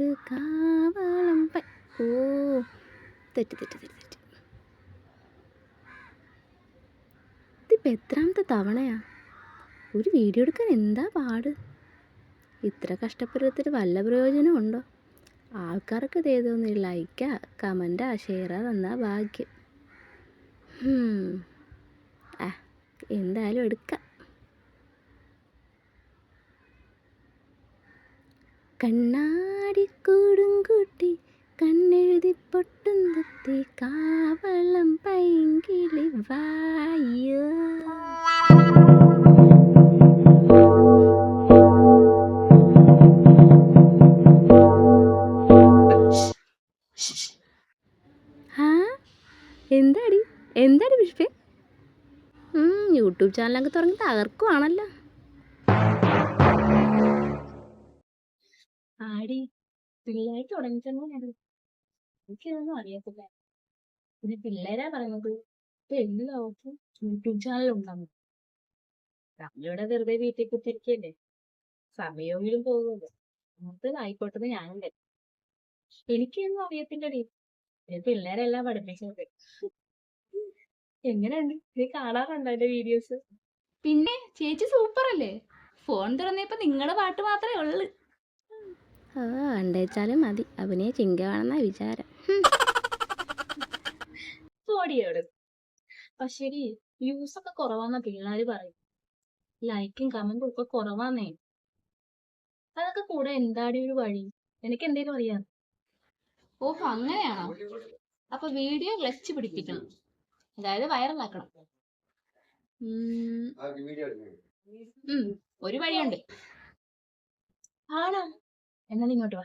പാട്ട് കാവളം ഓ തെറ്റ് തെറ്റ് തെറ്റ് തെറ്റ്. ഇതിപ്പോൾ എത്രാമത്തെ തവണയാ? ഒരു വീഡിയോ എടുക്കാൻ എന്താ പാട്? ഇത്ര കഷ്ടപ്പെടുത്തിന് വല്ല പ്രയോജനം ഉണ്ടോ? ആൾക്കാർക്ക് ചെയ്തൊന്ന് ലൈക്കാ കമന്റാ ഷെയറാ തന്നാ ഭാഗ്യം. ആ എന്തായാലും എടുക്കാം. കണ്ണാ കൂട്ടി കണ്ണെഴുതി പൊട്ടും കുത്തി കാവളം പൈങ്കിളി വായോ. എന്താടി? എന്താടി വിഷ്പെ യൂട്യൂബ് ചാനലൊക്കെ തുടങ്ങി തകർക്കുവാണല്ലോ. ആടി പിള്ളേർ തുടങ്ങിച്ചെന്നത് എനിക്കിതൊന്നും അറിയത്തില്ല. പിന്നെ പിള്ളേരാ പറയുന്നത് ഇപ്പൊ എല്ലാവർക്കും യൂട്യൂബ് ചാനൽ ഉണ്ടാകും നമ്മളിവിടെ വെറുതെ വീട്ടിൽ കുത്തിരിക്കല്ലേ? സമയമെങ്കിലും പോകുമല്ലോ. അത് ആയിക്കോട്ടെന്ന് ഞാനുണ്ട്. എനിക്കൊന്നും അറിയത്തില്ലടി. ഞാൻ പിള്ളേരെല്ലാം പഠിപ്പിച്ചത് എങ്ങനെയുണ്ട്? നീ കാണാറുണ്ടോ എന്റെ വീഡിയോസ് പിന്നെ ചേച്ചി സൂപ്പർ അല്ലേ? ഫോൺ തുറന്നപ്പോ നിങ്ങളുടെ പാട്ട് മാത്രമേ ഉള്ളു. ആ അണ്ടേച്ചാലും മതി. അഭിനയ ചിങ്കവാണെന്നാ വിചാരം. ഹും. ഓടിയോട് പക്ഷേ വ്യൂസ് ഒക്കെ കുറവാന്നാ പിള്ളേര് പറയും. ലൈക്കും കമന്റും ഒക്കെ കുറവാന്നേ. അതൊക്കെ കൂടെ എന്താടി ഒരു വഴി? എനിക്ക് എന്തേലും അറിയാം? ഓഹോ അങ്ങനെയാണോ? അപ്പൊ വീഡിയോ ക്ലച്ച് പിടിപ്പിക്കണം. അതായത് വൈറലാക്കണം. ഒരു വഴിയുണ്ട്. ആണോ? എന്നാൽ ഇങ്ങോട്ട് വാ.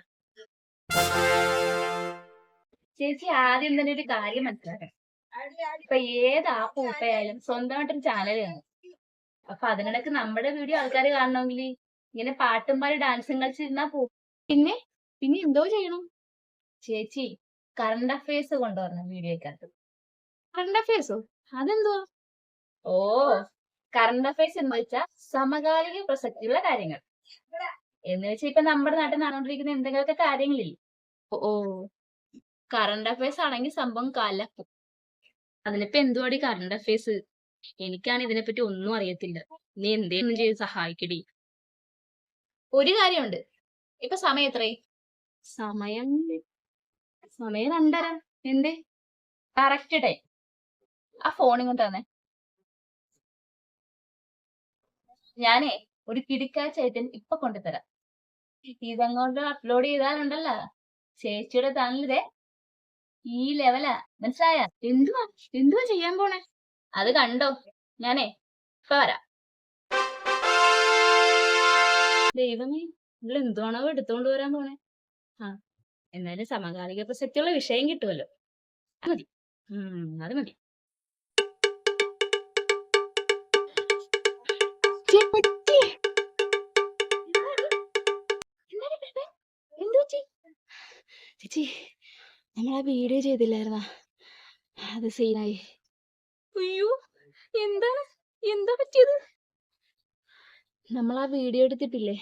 ചേച്ചി ആദ്യം തന്നെ ഒരു കാര്യം മനസ്സിലാക്കണം. ഇപ്പൊ ഏത് ആപ്പ് ഓപ്പയായാലും സ്വന്തമായിട്ടൊരു ചാനൽ കാണും. അപ്പൊ അതിനിടക്ക് നമ്മുടെ വീഡിയോ ആൾക്കാർ കാണണമെങ്കിൽ ഇങ്ങനെ പാട്ടും പാടി ഡാൻസും കളിച്ചിരുന്നാ പോകും പിന്നെ? പിന്നെ എന്തോ ചെയ്യണം? ചേച്ചി കറണ്ട് അഫയേഴ്സ് കൊണ്ടുവരണം വീഡിയോക്കകത്ത് കറണ്ട് അഫയേഴ്സോ അതെന്തോ ഓ കറണ്ട് അഫയേഴ്സ് എന്ന് വെച്ചാൽ സമകാലിക പ്രസക്തിയുള്ള കാര്യങ്ങൾ. എന്ന് വെച്ചാൽ ഇപ്പൊ നമ്മുടെ നാട്ടിൽ നടന്നുകൊണ്ടിരിക്കുന്ന എന്തെങ്കിലുമൊക്കെ കാര്യങ്ങളില്ലേ? ഓ, കറണ്ട് അഫയേഴ്സ് ആണെങ്കിൽ സംഭവം കലക്കും. അതിനിപ്പോ എന്തുവാടി കറണ്ട് അഫയേഴ്സ് എനിക്കാണ് ഇതിനെപ്പറ്റി ഒന്നും അറിയത്തില്ല. നീ എന്തേലും ചെയ്ത് സഹായിക്കടി. ഒരു കാര്യമുണ്ട്. ഇപ്പൊ സമയം എത്രേ? സമയം സമയം രണ്ടര. എന്തേ? കറക്റ്റ് ടൈം ആ ഫോൺ ഇങ്ങോട്ട് തന്നെ. ഞാനേ ഒരു കിടിക്കാച്ചായിട്ട് ഇപ്പൊ കൊണ്ടുതരാം ഇതങ്ങോട്ട് അപ്ലോഡ് ചെയ്താലുണ്ടല്ലോ. ചേച്ചിയുടെ തന്നിലെ ഈ ലെവലാ മനസ്സിലായ? എന്തുവാ എന്തുവാ ചെയ്യാൻ പോണേ? അത് കണ്ടോ? ഞാനേ ഇപ്പൊ വരാം. ദൈവമേ നിങ്ങൾ എന്തുവാണോ എടുത്തോണ്ട് വരാൻ പോണേ? ആ എന്നാലും സമകാലിക പ്രസക്തിയുള്ള വിഷയം കിട്ടുമല്ലോ മതി. അത് മതി എന്തു പറ്റി ചേച്ചി നമ്മൾ ആ വീഡിയോ ചെയ്തില്ലായിരുന്ന? അത് സീനായി അയ്യോ എന്താണ്? എന്താ പറ്റിയത്? നമ്മൾ ആ വീഡിയോ എടുത്തിട്ടില്ലേ?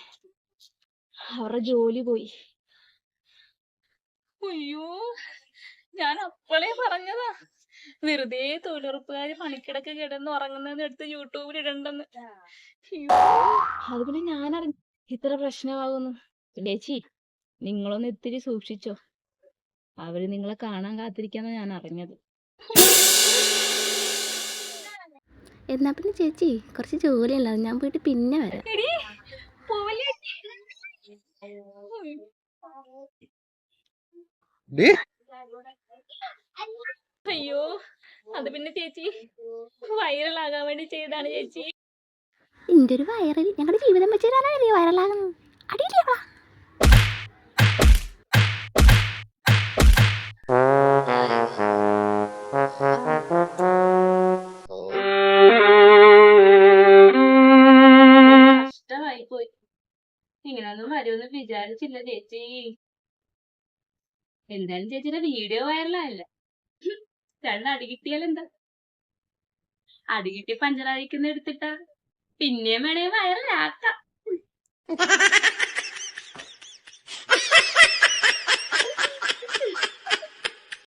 അവരുടെ ജോലി പോയി. അയ്യോ ഞാൻ അപ്പളേ പറഞ്ഞതാ. വെറുതെ തൊഴിലുറപ്പുകാര് പണിക്കിടക്ക് കിടന്ന് ഉറങ്ങുന്നതെന്ന് എടുത്ത് യൂട്യൂബിൽ ഇടണ്ടെന്ന്. അത് പിന്നെ ഞാൻ അറിഞ്ഞ ഇത്ര പ്രശ്നമാകുന്നു ചേച്ചി നിങ്ങളൊന്ന് ഇത്തിരി സൂക്ഷിച്ചോ. അവർ നിങ്ങളെ കാണാൻ കാത്തിരിക്കാന്ന് ഞാൻ അറിഞ്ഞത്. എന്നാ പിന്നെ ചേച്ചി കുറച്ച് ജോലിയല്ല ഞാൻ പോയിട്ട് പിന്നെ വരാം. അയ്യോ അത് പിന്നെ ചേച്ചി വൈറലാകാൻ വേണ്ടി ചെയ്താണ് ചേച്ചി. എന്റെ ഒരു വൈറൽ ഞങ്ങളുടെ ജീവിതം വെച്ച് തരാനല്ലേ വൈറലാകുന്നത് അടിയില്ലേ വിചാരിച്ചില്ല ചേച്ചി. എന്തായാലും ചേച്ചിയുടെ വീഡിയോ വൈറലായല്ല രണ്ട് അടി കിട്ടിയാലെന്താ അടി കിട്ടി പഞ്ചറായിരിക്കുന്ന എടുത്തിട്ടാ. പിന്നെയും വേണേ വൈറലാക്കാം